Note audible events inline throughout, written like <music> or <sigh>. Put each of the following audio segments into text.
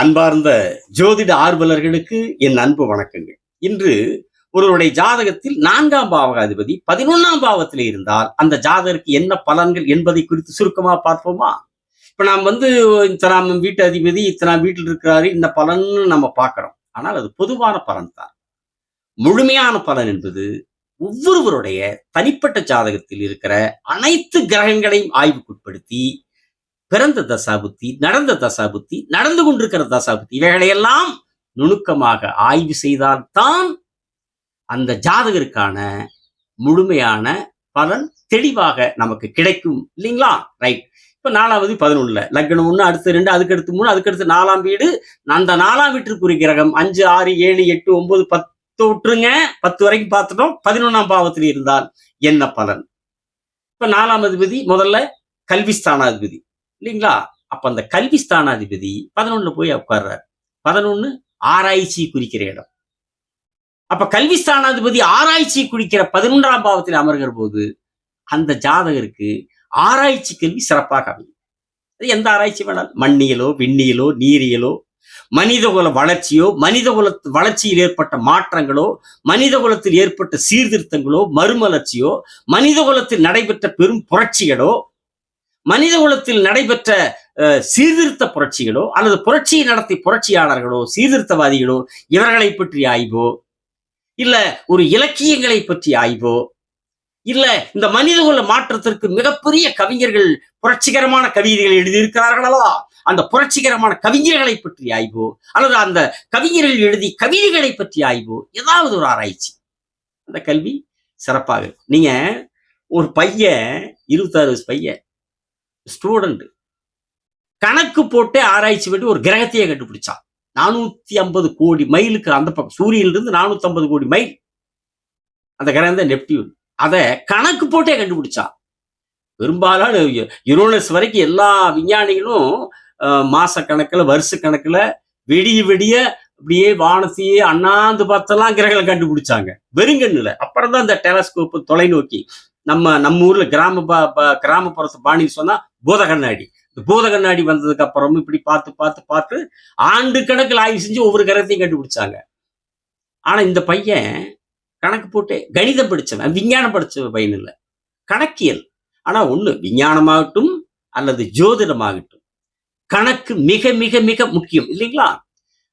அன்பார்ந்த ஜோதிட ஆர்வலர்களுக்கு என் அன்பு வணக்கங்கள். இன்று ஒருவருடைய ஜாதகத்தில் நான்காம் பாவகாதிபதி பதினொன்னாம் பாவத்தில் இருந்தால் அந்த ஜாதகருக்கு என்ன பலன்கள் என்பதை குறித்து சுருக்கமா பார்ப்போமா? இப்ப நாம் வந்து இத்தனாம் வீட்டு அதிபதி இத்தனாம் வீட்டில் இருக்கிறாரு இந்த பலன் நம்ம பார்க்கிறோம். ஆனால் அது பொதுவான பலன் தான். முழுமையான பலன் என்பது ஒவ்வொருவருடைய தனிப்பட்ட ஜாதகத்தில் இருக்கிற அனைத்து கிரகங்களையும் ஆய்வுக்குட்படுத்தி பிறந்த தசாபுத்தி நடந்த தசாபுத்தி நடந்து கொண்டிருக்கிற தசாபுத்தி இவைகளையெல்லாம் நுணுக்கமாக ஆய்வு செய்தால்தான் அந்த ஜாதகருக்கான முழுமையான பலன் தெளிவாக நமக்கு கிடைக்கும். இல்லைங்களா? ரைட் இப்ப நாலாவது பதினொன்னுல லக்னம் ஒண்ணு அடுத்து ரெண்டு அதுக்கு அடுத்து மூணு அதுக்கு அடுத்து நாலாம் வீடு. அந்த நாலாம் வீட்டிற்குரிய கிரகம் அஞ்சு ஆறு ஏழு எட்டு ஒன்பது பத்து விட்டுருங்க பத்து வரைக்கும் பார்த்துட்டோம். பதினொன்னாம் பாவத்தில் இருந்தால் என்ன பலன்? இப்ப நாலாம் அதிபதி முதல்ல கல்வி ஸ்தானாதிபதி இல்லைங்களா? அப்ப அந்த கல்வி ஸ்தானாதிபதி பதினொன்னு போய் உட்கார்றாரு. பதினொன்னு ஆராய்ச்சி குறிக்கிற இடம். அப்ப கல்வி ஸ்தானாதிபதி ஆராய்ச்சி குறிக்கிற பதினொன்றாம் பாவத்தில் அமர்கிற போது அந்த ஜாதகருக்கு ஆராய்ச்சி கல்வி சிறப்பாக அமையும். அது எந்த ஆராய்ச்சி வேணாலும். மண்ணியலோ விண்ணியலோ நீரியலோ மனிதகுல வளர்ச்சியோ மனிதகுல வளர்ச்சியில் ஏற்பட்ட மாற்றங்களோ மனிதகுலத்தில் ஏற்பட்ட சீர்திருத்தங்களோ மறுமலர்ச்சியோ மனிதகுலத்தில் நடைபெற்ற பெரும் புரட்சிகளோ மனிதகுலத்தில் நடைபெற்ற சீர்திருத்த புரட்சிகளோ அல்லது புரட்சியை நடத்தி புரட்சியாளர்களோ சீர்திருத்தவாதிகளோ இவர்களை பற்றி ஆய்வோ? இல்ல ஒரு இலக்கியங்களை பற்றி ஆய்வோ? இல்ல இந்த மனிதகுல மாற்றத்திற்கு மிகப்பெரிய கவிஞர்கள் புரட்சிகரமான கவிதைகள் எழுதியிருக்கிறார்களா அந்த புரட்சிகரமான கவிஞர்களை பற்றி ஆய்வோ? அல்லது அந்த கவிஞர்கள் எழுதி கவிதைகளை பற்றி ஆய்வோ? ஏதாவது ஒரு ஆராய்ச்சி. அந்த கல்வி சிறப்பாக இருக்கும். நீங்க ஒரு பையன் இருபத்தாறு வயசு பையன் ஸ்டூடெண்ட் கணக்கு போட்டே ஆராய்ச்சி பண்ணி ஒரு கிரகத்தையே கண்டுபிடிச்சான். நானூத்தி ஐம்பது கோடி மைலுக்கு அந்த பக்கம் சூரியனிலிருந்து நானூத்தி ஐம்பது கோடி மைல். அந்த கிரகம் தான் நெப்டியூன். அதை கணக்கு போட்டே கண்டுபிடிச்சான். பெரும்பாலான யுரோனஸ் வரைக்கும் எல்லா விஞ்ஞானிகளும் மாச கணக்குல வருஷ கணக்குல வெடிய வெடிய அப்படியே வானத்தையே அண்ணாந்து பார்த்தெல்லாம் கிரகங்களை கண்டுபிடிச்சாங்க. வெறுங்கண்ணுல. அப்புறம் தான் இந்த டெலஸ்கோப் தொலைநோக்கி. நம்ம நம்ம ஊர்ல கிராம கிராமப்புறத்து பாணி சொன்னா பூத கண்ணாடி இந்த பூத கண்ணாடி வந்ததுக்கு அப்புறம் இப்படி பார்த்து பார்த்து பார்த்து ஆண்டு கணக்கில் ஆய்வு செஞ்சு ஒவ்வொரு கிரகத்தையும் கண்டுபிடிச்சாங்க. ஆனா இந்த பையன் கணக்கு போட்டு கணிதம் படிச்சவன் விஞ்ஞானம் படிச்ச பையன் இல்லை. கணக்கியல். ஆனா ஒண்ணு விஞ்ஞானமாகட்டும் அல்லது ஜோதிடமாகட்டும். கணக்கு மிக மிக மிக முக்கியம் இல்லைங்களா?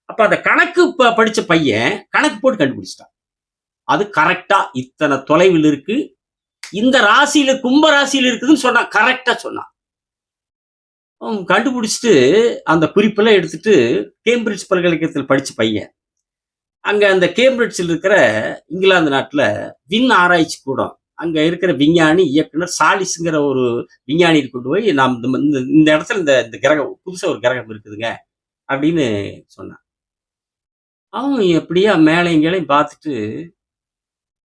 அப்ப அந்த கணக்கு ப- படிச்ச பையன் கணக்கு போட்டு கண்டுபிடிச்சிட்டான். அது கரெக்டா இத்தனை தொலைவில் இருக்கு. இந்த ராசியில கும்ப ராசியில இருக்குதுன்னு சொன்னான் கரெக்டா சொன்னான். கண்டுபிடிச்சிட்டு அந்த குறிப்பெல்லாம் எடுத்துட்டு கேம்பிரிட்ஜ் பல்கலைக்கழகத்தில் படித்த பையன். அங்கே அந்த கேம்பிரிட்ஜில் இருக்கிற இங்கிலாந்து நாட்டில் விண் ஆராய்ச்சி கூடம் அங்கே இருக்கிற விஞ்ஞானி இயக்குனர் சாலிஸ்ங்கிற ஒரு விஞ்ஞானியை கொண்டு போய் நாம் இந்த இந்த- இந்த இடத்துல இந்த இந்த கிரகம் புதுசாக ஒரு கிரகம் இருக்குதுங்க அப்படின்னு சொன்னான். அவன் எப்படியா மேலையும் கீழையும் பார்த்துட்டு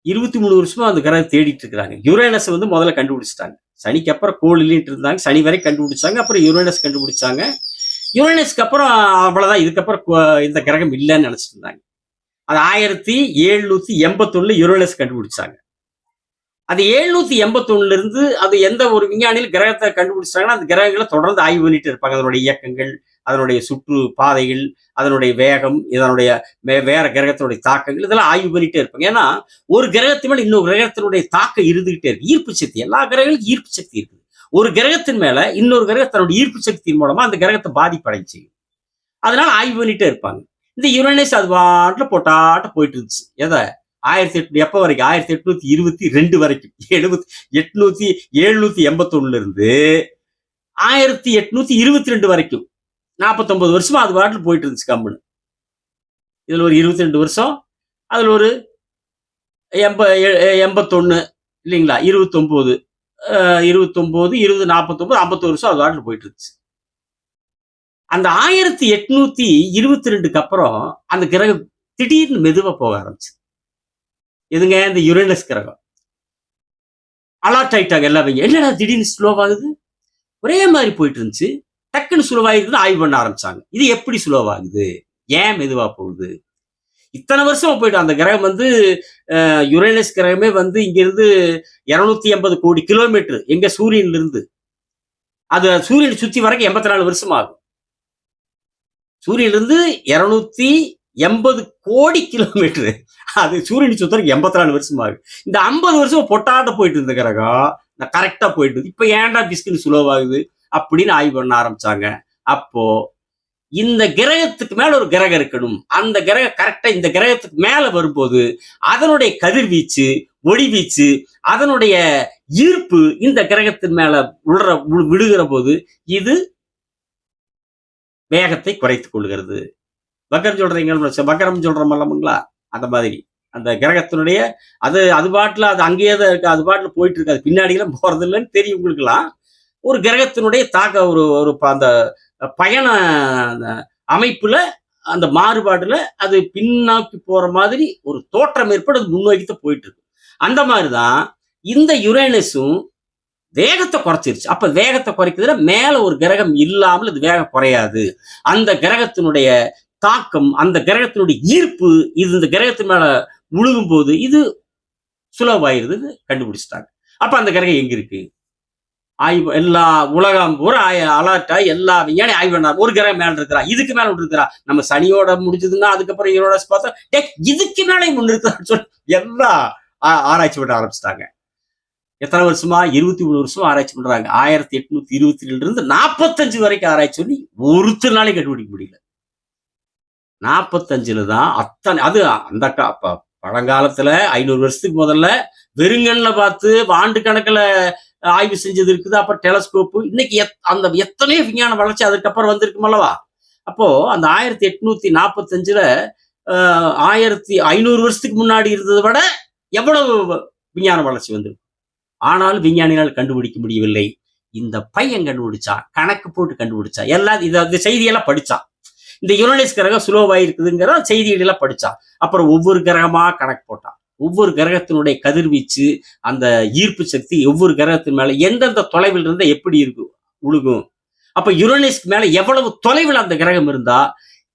இருபத்தி மூணு வருஷமா அந்த கிரகம் தேடிட்டு இருக்கிறாங்க. யுரேனஸை வந்து முதல்ல கண்டுபிடிச்சிட்டாங்க. சனிக்கு அப்புறம் கோழிலின்ட்டு இருந்தாங்க. சனி வரை கண்டுபிடிச்சாங்க. அப்புறம் யுரேனஸ் கண்டுபிடிச்சாங்க. யுரேனஸ்க்கு அப்புறம் அவ்வளோதான் இதுக்கப்புறம் இந்த கிரகம் இல்லைன்னு நினச்சிட்டு இருந்தாங்க. அது ஆயிரத்தி எழுநூற்றி எண்பத்தொன்னு யுரேனஸ் கண்டுபிடிச்சாங்க. அது எழுநூத்தி எண்பத்தொன்னுல இருந்து அது எந்த ஒரு விஞ்ஞானியில் கிரகத்தை கண்டுபிடிச்சாங்கன்னா அந்த கிரகங்களை தொடர்ந்து ஆய்வு பண்ணிட்டு இருப்பாங்க. அதனுடைய இயக்கங்கள் அதனுடைய சுற்று பாதைகள் அதனுடைய வேகம் இதனுடைய வே- வேற கிரகத்தினுடைய தாக்கங்கள் இதெல்லாம் ஆய்வு பண்ணிட்டே இருப்பாங்க. ஏன்னா ஒரு கிரகத்தின் மேல இன்னொரு கிரகத்தினுடைய தாக்கம் இருந்துகிட்டே இருக்கு. ஈர்ப்பு சக்தி எல்லா கிரகங்களுக்கும் ஈர்ப்பு சக்தி இருக்குது. ஒரு கிரகத்தின் மேல இன்னொரு கிரகம் தன்னுடைய ஈர்ப்பு சக்தியின் மூலமா அந்த கிரகத்தை பாதிப்படைய செய்யும். அதனால ஆய்வு பண்ணிட்டே இருப்பாங்க. இந்த யுரேனஸ் அது பாட்டுல போட்டாட்ட போயிட்டு இருந்துச்சு. எதை? ஆயிரத்தி எட்டு எப்போ வரைக்கும்? ஆயிரத்தி எட்நூத்தி இருபத்தி ரெண்டு வரைக்கும். எழுபத்தி எட்நூத்தி எழுநூத்தி எண்பத்தொன்னுல இருந்து ஆயிரத்தி எட்நூத்தி இருபத்தி ரெண்டு வரைக்கும். நாற்பத்தொம்பது வருஷமா அது பாட்டில் போயிட்டு இருந்துச்சு கம்பெனி இதில் ஒரு இருபத்தி ரெண்டு வருஷம் அதில் ஒரு எண்ப எ- எண்பத்தொன்னு இல்லைங்களா? இருபத்தொம்போது இருபத்தொம்போது இருபது நாற்பத்தொம்பது ஐம்பத்தொரு வருஷம் அது பாட்டில் போயிட்டு இருந்துச்சு அந்த ஆயிரத்தி எட்நூத்தி இருபத்தி ரெண்டுக்கு அப்புறம் அந்த கிரகம் திடீர்னு மெதுவாக போக ஆரம்பிச்சு எதுங்க? இந்த யுரேனஸ் கிரகம். அலர்ட் ஆயிட்டாங்க எல்லாமே என்னடா திடீர்னு ஸ்லோவாகுது ஒரே மாதிரி போயிட்டு இருந்துச்சு டக்குன்னு ஸ்லோவாயிருக்குன்னு ஆய்வு பண்ண ஆரம்பிச்சாங்க. இது எப்படி சுலவாகுது? ஏன் மெதுவா போகுது? இத்தனை வருஷம் போயிட்டு அந்த கிரகம் வந்து யுரேனஸ் கிரகமே வந்து இங்க இருந்து இருநூத்தி எண்பது கோடி கிலோமீட்டர் எங்க சூரியன்ல இருந்து அது சூரியனை சுத்தி வரைக்கும் எண்பத்தி நாலு வருஷம் ஆகும் சூரியன்லேருந்து இருநூத்தி எண்பது கோடி கிலோமீட்டர். அது சூரியன் சுத்தருக்கு எண்பத்தி நாலு வருஷம் ஆகுது. இந்த ஐம்பது வருஷம் பொட்டாட்ட போயிட்டு இருந்த கிரகம் நான் கரெக்டா போயிட்டு இருக்கு. இப்ப ஏன்டா டிஸ்கன் சுலோவாகுது? அப்படின்னு ஆய்வு பண்ண ஆரம்பிச்சாங்க. அப்போ இந்த கிரகத்துக்கு மேல ஒரு கிரகம் இருக்கணும். அந்த கிரகம் கரெக்டா இந்த கிரகத்துக்கு மேல வரும்போது அதனுடைய கதிர்வீச்சு ஒளிவீச்சு அதனுடைய ஈர்ப்பு இந்த கிரகத்தின் மேல விழுற வி- விழுகிற போது இது வேகத்தை குறைத்துக் கொள்கிறது. வக்கரம் சொல்றீங்க வக்கரம் சொல்றோமல்லங்களா அந்த மாதிரி. அந்த கிரகத்தினுடைய அது அது பாட்டில் அது அங்கேயே தான் இருக்கு அது பாட்டில் போயிட்டு இருக்காது பின்னாடி எல்லாம் போறது இல்லைன்னு தெரியும் உங்களுக்குலாம் ஒரு கிரகத்தினுடைய தாக்க ஒரு ஒரு ப- அந்த பயண அந்த அமைப்புல அந்த மாறுபாடுல அது பின்னோக்கி போற மாதிரி ஒரு தோற்றம் ஏற்பட்டு அது முன்னோக்கி தான் போயிட்டு இருக்கு. அந்த மாதிரிதான் இந்த யுரேனஸும் வேகத்தை குறைச்சிருச்சு. அப்ப வேகத்தை குறைக்கிறதுல மேல ஒரு கிரகம் இல்லாமல் இது வேகம் குறையாது. அந்த கிரகத்தினுடைய தாக்கம் அந்த கிரகத்தினுடைய ஈர்ப்பு இது இந்த கிரகத்தின் மேல முழுகும் போது இது சுலபாயிருது கண்டுபிடிச்சிட்டாங்க. அப்ப அந்த கிரகம் எங்க இருக்கு? ஆய்வு எல்லா உலகம் பூரா அலர்ட் எல்லா விஞ்ஞானி ஆய்வு பண்ணார் ஒரு கிரகம் மேல இருக்கிறா இதுக்கு மேல ஒன்று இருக்கிறா நம்ம சனியோட முடிஞ்சதுன்னா அதுக்கப்புறம் இதோட பார்த்தா டேய், இதுக்கு மேலே ஒன்று இருக்கிறான்னு சொல்லி எல்லாம் ஆராய்ச்சி பண்ண ஆரம்பிச்சிட்டாங்க. எத்தனை வருஷமா? இருபத்தி மூணு வருஷமா ஆராய்ச்சி பண்றாங்க. ஆயிரத்தி எட்நூத்தி இருபத்தி ரெண்டுல இருந்து நாற்பத்தஞ்சு வரைக்கும் ஆராய்ச்சி பண்ணி ஒருத்தர் நாளைக்கு கண்டுபிடிக்க முடியல. நாற்பத்தஞ்சுல தான் அத்தனை அது அந்த கா- பழங்காலத்துல ஐநூறு வருஷத்துக்கு முதல்ல வெறுங்கண்ணில் பார்த்து ஆண்டு கணக்குல ஆய்வு செஞ்சது இருக்குது. அப்புறம் டெலஸ்கோப்பு. இன்னைக்கு எத்- அந்த எத்தனையோ விஞ்ஞான வளர்ச்சி அதுக்கப்புறம் வந்திருக்கும் அல்லவா அப்போ அந்த ஆயிரத்தி எட்நூத்தி நாற்பத்தஞ்சுல ஆஹ், ஆயிரத்தி ஐநூறு வருஷத்துக்கு முன்னாடி இருந்ததை விட எவ்வளவு விஞ்ஞான வளர்ச்சி வந்திருக்கு? ஆனால் விஞ்ஞானிகளால் கண்டுபிடிக்க முடியவில்லை. இந்த பையன் கண்டுபிடிச்சான் கணக்கு போட்டு கண்டுபிடிச்சான் எல்லா இத இந்த செய்தியெல்லாம் படிச்சான் இந்த யுரேனஸ் கிரகம் சுலோவா இருக்குதுங்கிற செய்திகளெல்லாம் படிச்சான் அப்புறம் ஒவ்வொரு கிரகமா கணக்கு போட்டான் ஒவ்வொரு கிரகத்தினுடைய கதிர்வீச்சு அந்த ஈர்ப்பு சக்தி ஒவ்வொரு கிரகத்தின் மேல எந்தெந்த தொலைவில் இருந்தா எப்படி இருக்கும் உழுகும். அப்ப யுரேனஸ்க்கு மேல எவ்வளவு தொலைவில் அந்த கிரகம் இருந்தா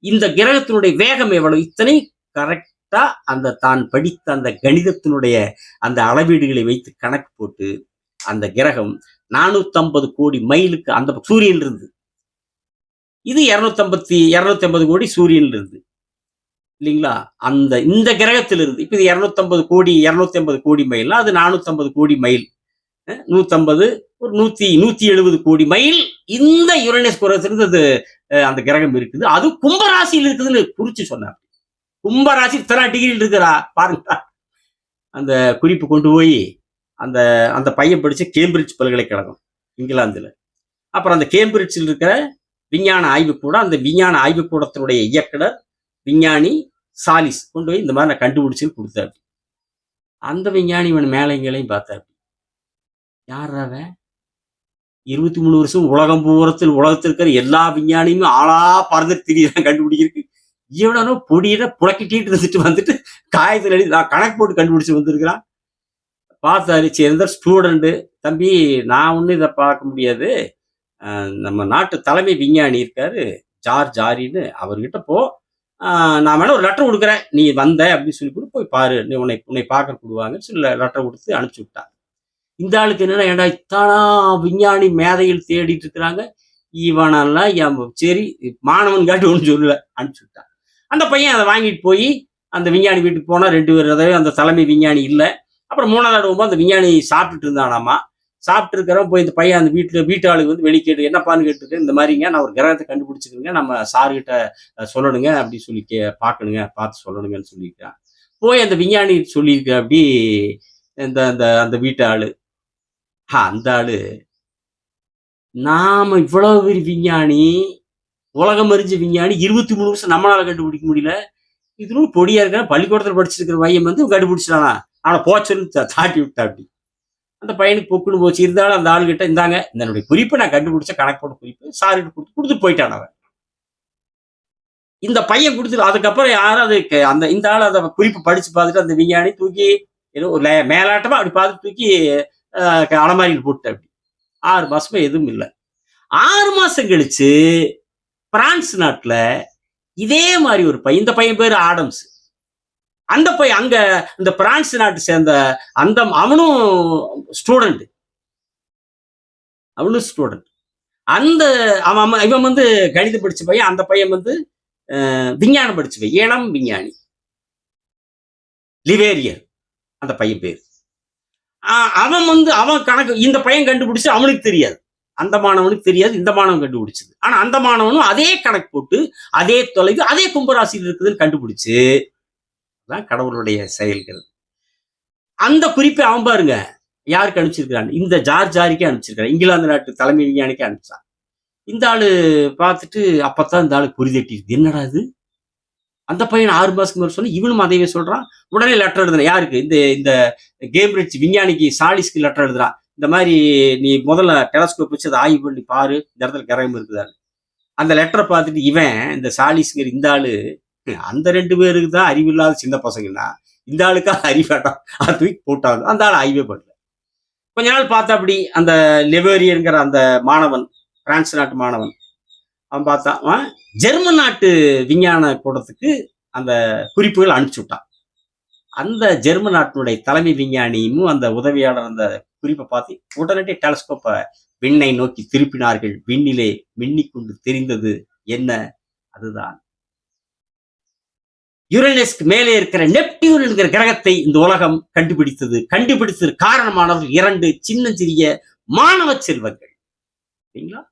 இந்த கிரகத்தினுடைய வேகம் எவ்வளவு இத்தனை கரெக்டா அந்த தான் படித்த அந்த கணிதத்தினுடைய அந்த அளவீடுகளை வைத்து கணக்கு போட்டு அந்த கிரகம் நானூத்தம்பது கோடி மைலுக்கு அந்த சூரியன் இருந்து. இது இரநூத்தம்பத்தி இருநூத்தி ஐம்பது கோடி சூரியன் இருந்து. இல்லைங்களா? அந்த இந்த கிரகத்திலிருந்து இருந்து இது இரநூத்தம்பது கோடி இரநூத்தி ஐம்பது கோடி மைல்னா அது நானூத்தம்பது கோடி மைல். நூற்றம்பது நூத்தம்பது ஒரு நூத்தி நூத்தி எழுபது கோடி மைல் இந்த யுரேனஸ் கிரகத்திலிருந்து அது அந்த கிரகம் இருக்குது. அது கும்பராசியில் இருக்குதுன்னு குறிச்சு சொன்னார். கும்பராசி இத்தனை டிகிரியில் இருக்கிறா? பாருங்க அந்த குறிப்பு கொண்டு போய் அந்த அந்த பையன் படிச்ச கேம்பிரிட்ஜ் பல்கலைக்கழகம் இங்கிலாந்துல. அப்புறம் அந்த கேம்பிரிட்ஜில் இருக்கிற விஞ்ஞான ஆய்வுக்கூடம் அந்த விஞ்ஞான ஆய்வுக்கூடத்தினுடைய இயக்குனர் விஞ்ஞானி சாலிஸ் கொண்டு போய் இந்த மாதிரி நான் கண்டுபிடிச்சு கொடுத்தாரு. அந்த விஞ்ஞானி இவன் மேலைங்களையும் பார்த்தாரு. யார் அவன்? இருபத்தி மூணு வருஷம் உலகம் பூரத்தில் உலகத்தில் இருக்கிற எல்லா விஞ்ஞானியுமே ஆளா பறந்து திரியிறான் கண்டுபிடிக்கிறதுக்கு இவனோ பொடியில புழக்கிட்டிட்டு இருந்துட்டு வந்துட்டு காயத்தில் எழுதி நான் கணக்கு போட்டு கண்டுபிடிச்சு வந்திருக்கிறான். பார்த்தாரு சேர்ந்த ஸ்டூடெண்ட்டு தம்பி நான் ஒன்றும் இதை பார்க்க முடியாது. நம்ம நாட்டு தலைமை விஞ்ஞானி இருக்காரு ஜார் ஜாரின்னு அவர்கிட்ட போ நான் வேணா ஒரு லெட்டர் கொடுக்குறேன். நீ வந்த அப்படின்னு சொல்லி கூட போய் பாரு. நீ உன்னை உன்னை பார்க்க கொடுவாங்கன்னு சொல்லி லெட்டர் கொடுத்து அனுப்பிச்சு விட்டான் இந்த ஆளுக்கு என்னன்னா ஏடா இத்தானா விஞ்ஞானி மேதையில் தேடிட்டு இருக்கிறாங்க? இவனெல்லாம் என் சரி மாணவன் கேட்டு ஒன்று சொல்லல அனுப்பிச்சு விட்டான் அந்த பையன் அதை வாங்கிட்டு போய் அந்த விஞ்ஞானி வீட்டுக்கு போனால் ரெண்டு பேர் அதாவது அந்த தலைமை விஞ்ஞானி இல்லை. அப்புறம் மூணாவது ஆடுவோம் அந்த விஞ்ஞானி சாப்பிட்டுட்டு இருந்தானாமா? சாப்பிட்டு இருக்கிறோம் போய் இந்த பையன் அந்த வீட்டுல வீட்டாளுக்கு வந்து வெளியே கேட்டு என்னப்பான்னு கேட்டுருக்கேன்? இந்த மாதிரிங்க நான் ஒரு கிரகத்தை கண்டுபிடிச்சிருக்கேங்க நம்ம சார்கிட்ட சொல்லணுங்க அப்படி சொல்லி கே பார்க்கணுங்க பார்த்து சொல்லணுங்கன்னு சொல்லியிருக்கான். போய் அந்த விஞ்ஞானி சொல்லியிருக்க அப்படி இந்த அந்த அந்த வீட்டு ஆளு. ஹா அந்த ஆளு. நாம இவ்வளவு பெரிய விஞ்ஞானி உலகம் அறிஞ்ச விஞ்ஞானி இருபத்தி மூணு வருஷம் நம்மளால கண்டுபிடிக்க முடியல. இதுவும் பொடியா இருக்கிற பள்ளிக்கூடத்தில் படிச்சிருக்கிற பையன் வந்து கண்டுபிடிச்சிட்டானா? ஆனா போச்சுன்னு தாட்டி விட்டா அப்படி. அந்த பையனுக்கு பொக்குன்னு போச்சு. இருந்தாலும் அந்த ஆளுகிட்ட இந்தாங்க என்னுடைய குறிப்பை நான் கண்டுபிடிச்ச கணக்கு போட்டு குறிப்பு சார்கிட்ட கொடுத்து கொடுத்து போயிட்டான் அவன். இந்த பையன் கொடுத்துட்டு அதுக்கப்புறம் யாரும் அது அந்த இந்த ஆள் அந்த குறிப்பு படிச்சு பார்த்துட்டு அந்த விஞ்ஞானி தூக்கி ஏதோ ஒரு மேலாட்டமா அப்படி பார்த்து தூக்கி அலமாரியில் போட்டு அப்படி. ஆறு மாசமா எதுவும் இல்லை. ஆறு மாசம் கழிச்சு பிரான்ஸ் நாட்டுல இதே மாதிரி ஒரு பையன் இந்த பையன் பேர் ஆடம்ஸ். அந்த பையன் அங்க இந்த பிரான்ஸ் நாட்டு சேர்ந்த அந்த அவனும் ஸ்டூடெண்ட் அவனும் ஸ்டூடெண்ட் அந்த அவன் இவன் வந்து கணிதம் படிச்ச பையன் அந்த பையன் வந்து அஹ், விஞ்ஞானம் பையன் இளம் விஞ்ஞானி. லிவேரியர். அந்த பையன் பேர். ஆஹ், அவன் வந்து அவன் கணக்கு இந்த பையன் கண்டுபிடிச்சு அவனுக்கு தெரியாது. அந்த மாணவனுக்கு தெரியாது இந்த மாணவன் கண்டுபிடிச்சது. ஆனா அந்த மாணவனும் அதே கணக்கு போட்டு அதே தொலைவு அதே கும்பராசியில் இருக்குதுன்னு கண்டுபிடிச்சு தான் கடவுளுடைய செயல்கள். அந்த குறிப்பை அவன் பாருங்க யாருக்கு அனுப்பிச்சிருக்கிறான்? இந்த ஜார்ஜ் ஜாரிக்கே அனுப்பிச்சிருக்கிறான். இங்கிலாந்து நாட்டு தலைமை விஞ்ஞானிக்கே அனுப்பிச்சான். இந்த ஆளு பார்த்துட்டு அப்பத்தான் இந்த ஆளுக்கு புரிதட்டிருக்கு என்னடா இது? அந்த பையன் ஆறு மாசத்துக்கு மேலே சொன்ன இவனும் அதையே சொல்றான். உடனே லெட்டர் எழுதுறான். யாருக்கு? இந்த இந்த கேம்பிரிட்ஜ் விஞ்ஞானிக்கு சாலிஸ்க்கு லெட்டர் எழுதுறான். இந்த மாதிரி நீ முதல்ல டெலஸ்கோப் வச்சு அதை ஆய்வு பண்ணி பாரு. இந்த இடத்துல கிரகம் இருக்குதான்னு. அந்த லெட்டரை பார்த்துட்டு இவன் இந்த சாலிஸ்கர் இந்த ஆளு அந்த ரெண்டு பேருக்கு தான் அறிவில்லாத சின்ன பசங்கன்னா இந்த ஆளுக்கா <laughs> அறிவாட்டம் அது தூக்கி போட்டாங்க. அந்த ஆள் ஆய்வே பண்ணல கொஞ்ச நாள் பார்த்தா அப்படி அந்த லெவேரியன்கிற அந்த மாணவன் பிரான்ஸ் நாட்டு மாணவன் அவன் பார்த்தான் ஜெர்மன் நாட்டு விஞ்ஞான கூடத்துக்கு அந்த குறிப்புகள் அனுப்பிச்சு விட்டான். அந்த ஜெர்மன் நாட்டினுடைய தலைமை விஞ்ஞானியும் அந்த உதவியாளர் அந்த குறிப்பை பார்த்து உடனடி டெலஸ்கோப்பை விண்ணை நோக்கி திருப்பினார்கள். விண்ணிலே மின்னிக் கொண்டு தெரிந்தது என்ன? அதுதான். யுரேனஸ்க்கு மேலே இருக்கிற நெப்டியூன் என்கிற கிரகத்தை இந்த உலகம் கண்டுபிடித்தது. கண்டுபிடித்தது காரணமானவர்கள் இரண்டு சின்ன சிறிய மாணவ செல்வங்கள். சரிங்களா?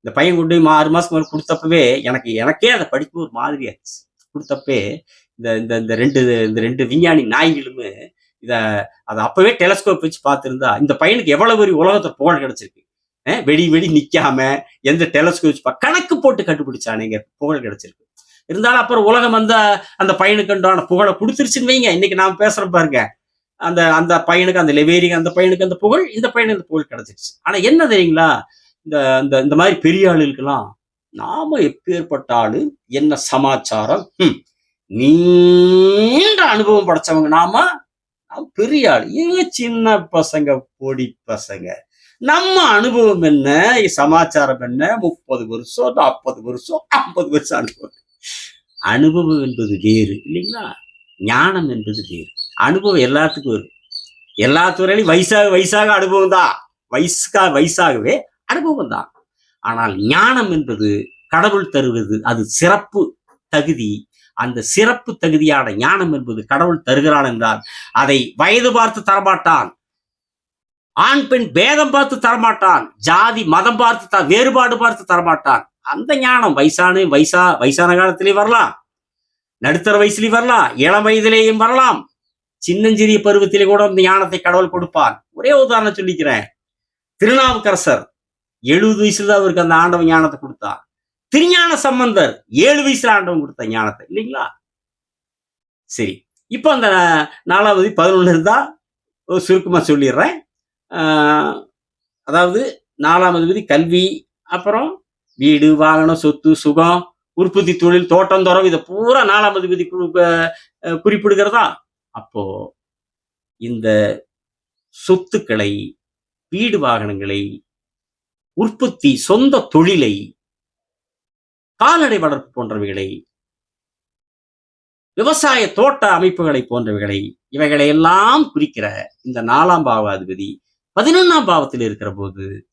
இந்த பையன் கொண்டு போய் ஆறு மாசம் மேல கொடுத்தப்பவே எனக்கு எனக்கே அதை படிக்கும் ஒரு மாதிரி ஆச்சு. கொடுத்தப்பே இந்த இந்த இந்த ரெண்டு இந்த ரெண்டு விஞ்ஞானி நாய்களுமே இதை அதை அப்பவே டெலஸ்கோப் வச்சு பார்த்துருந்தா இந்த பையனுக்கு எவ்வளவு பெரிய உலகத்தை புகழ் கிடைச்சிருக்கு. வெடி வெடி நிக்காம எந்த டெலஸ்கோப் பா- கணக்கு போட்டு கண்டுபிடிச்சானுங்க. புகழ் கிடைச்சிருக்கு. இருந்தாலும் அப்புறம் உலகம் அந்த அந்த பையனுக்கு உண்டான புகழை கொடுத்துருச்சுன்னு வைங்க. இன்னைக்கு நாம் பேசுறோம் பாருங்க. அந்த அந்த பையனுக்கு அந்த லெவேரிக்கு அந்த பையனுக்கு அந்த புகழ் இந்த பையனுக்கு அந்த புகழ் கிடைச்சிருச்சு. ஆனா என்ன தெரியுங்களா? இந்த இந்த இந்த மாதிரி பெரிய ஆளுகளுக்கெல்லாம் நாம எப்பேற்பட்ட ஆளு? என்ன சமாச்சாரம்? நீண்ட அனுபவம் படைச்சவங்க நாம பெரிய ஆள். இவங்க சின்ன பசங்க பொடி பசங்க. நம்ம அனுபவம் என்ன? சமாச்சாரம் என்ன? முப்பது வருஷம் நாற்பது வருஷம் ஐம்பது வருஷம் அனுபவம். அனுபவம் என்பது வேறு இல்லைங்களா? ஞானம் என்பது வேறு. அனுபவம் எல்லாத்துக்கும் வரும். எல்லா துறையிலும் வயசாக வயசாக அனுபவம் தான். வயசுக்கா வயசாகவே அனுபவம் தான். ஆனால் ஞானம் என்பது கடவுள் தருவது அது சிறப்பு தகுதி. அந்த சிறப்பு தகுதியான ஞானம் என்பது கடவுள் தருகிறான் என்றால் அதை வயது பார்த்து தரமாட்டான். ஆண் பெண் பேதம் பார்த்து தரமாட்டான். ஜாதி மதம் பார்த்து த வேறுபாடு பார்த்து தரமாட்டான். அந்த ஞானம் வயசானு வயசா வயசான காலத்திலேயும் வரலாம். நடுத்தர வயசுலயும் வரலாம். இளம் வயதிலேயும் வரலாம். சின்னஞ்சிறிய பருவத்திலே கூட அந்த ஞானத்தை கடவுள் கொடுப்பான் ஒரே உதாரணம் சொல்லிக்கிறேன். திருநாவுக்கரசர் எழுபது வயசுல தான் அவருக்கு அந்த ஆண்டவன் ஞானத்தை கொடுத்தான் திருஞான சம்பந்தர் ஏழு வயசுல ஆண்டவன் கொடுத்த ஞானத்தை இல்லைங்களா? சரி. இப்போ அந்த நாலாவது பதினொன்று இருந்தா ஒரு சுருக்கமா சொல்லிடுறேன். ஆஹ், அதாவது நாலாம் அதிபதி கல்வி அப்புறம் வீடு வாகனம் சொத்து சுகம் உற்பத்தி தொழில் தோட்டம் தோறும் இதை பூரா நாலாம் அதிபதி குறிப்பிடுகிறதா? அப்போ இந்த சொத்துக்களை வீடு வாகனங்களை உற்பத்தி சொந்த தொழிலை கால்நடை வளர்ப்பு போன்றவைகளை விவசாய தோட்ட அமைப்புகளை போன்றவைகளை இவைகளை எல்லாம் குறிக்கிற இந்த நாலாம் பாவாதிபதி பதினொன்னாம் பாவத்தில் இருக்கிற போது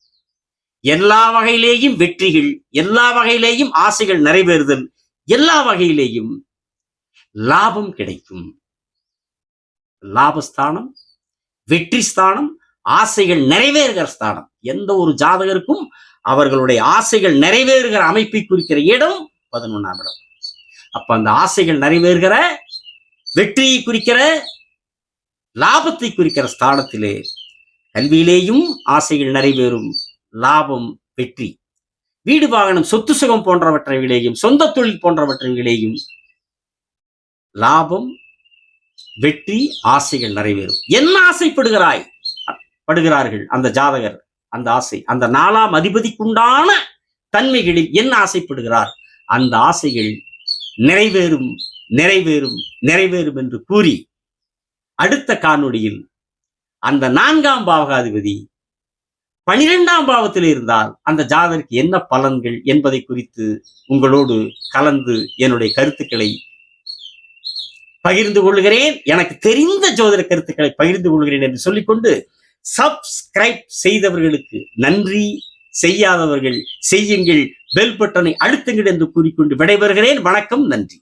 எல்லா வகையிலேயும் வெற்றிகள் எல்லா வகையிலேயும் ஆசைகள் நிறைவேறுதல் எல்லா வகையிலேயும் லாபம் கிடைக்கும். லாபஸ்தானம் வெற்றி ஸ்தானம் ஆசைகள் நிறைவேறுகிற ஸ்தானம். எந்த ஒரு ஜாதகருக்கும் அவர்களுடைய ஆசைகள் நிறைவேறுகிற அமைப்பை குறிக்கிற இடம் பதினொன்னாம் இடம். அப்ப அந்த ஆசைகள் நிறைவேறுகிற வெற்றியை குறிக்கிற லாபத்தை குறிக்கிற ஸ்தானத்திலே கல்வியிலேயும் ஆசைகள் நிறைவேறும். லாபம் வெற்றி. வீடு வாகனம் சொத்து சுகம் போன்றவற்றையிலேயும் சொந்த தொழில் போன்றவற்றையிலேயும் லாபம் வெற்றி ஆசைகள் நிறைவேறும். என்ன ஆசைப்படுகிறாய்? படுகிறார்கள் அந்த ஜாதகர் அந்த ஆசை. அந்த நாலாம் அதிபதிக்குண்டான தன்மைகளில் என்ன ஆசைப்படுகிறார்? அந்த ஆசைகள் நிறைவேறும் நிறைவேறும் நிறைவேறும் என்று கூறி அடுத்த காணொளியில் அந்த நான்காம் பாவகாதிபதி பனிரெண்டாம் பாவத்தில் இருந்தால் அந்த ஜாதகருக்கு என்ன பலன்கள் என்பதை குறித்து உங்களோடு கலந்து என்னுடைய கருத்துக்களை பகிர்ந்து கொள்கிறேன். எனக்கு தெரிந்த ஜோதிட கருத்துக்களை பகிர்ந்து கொள்கிறேன் என்று சொல்லிக்கொண்டு சப்ஸ்கிரைப் செய்தவர்களுக்கு நன்றி. செய்யாதவர்கள் செய்யுங்கள். பெல் பட்டனை அழுத்துங்கள் என்று கூறிக்கொண்டு விடைபெறுகிறேன். வணக்கம். நன்றி.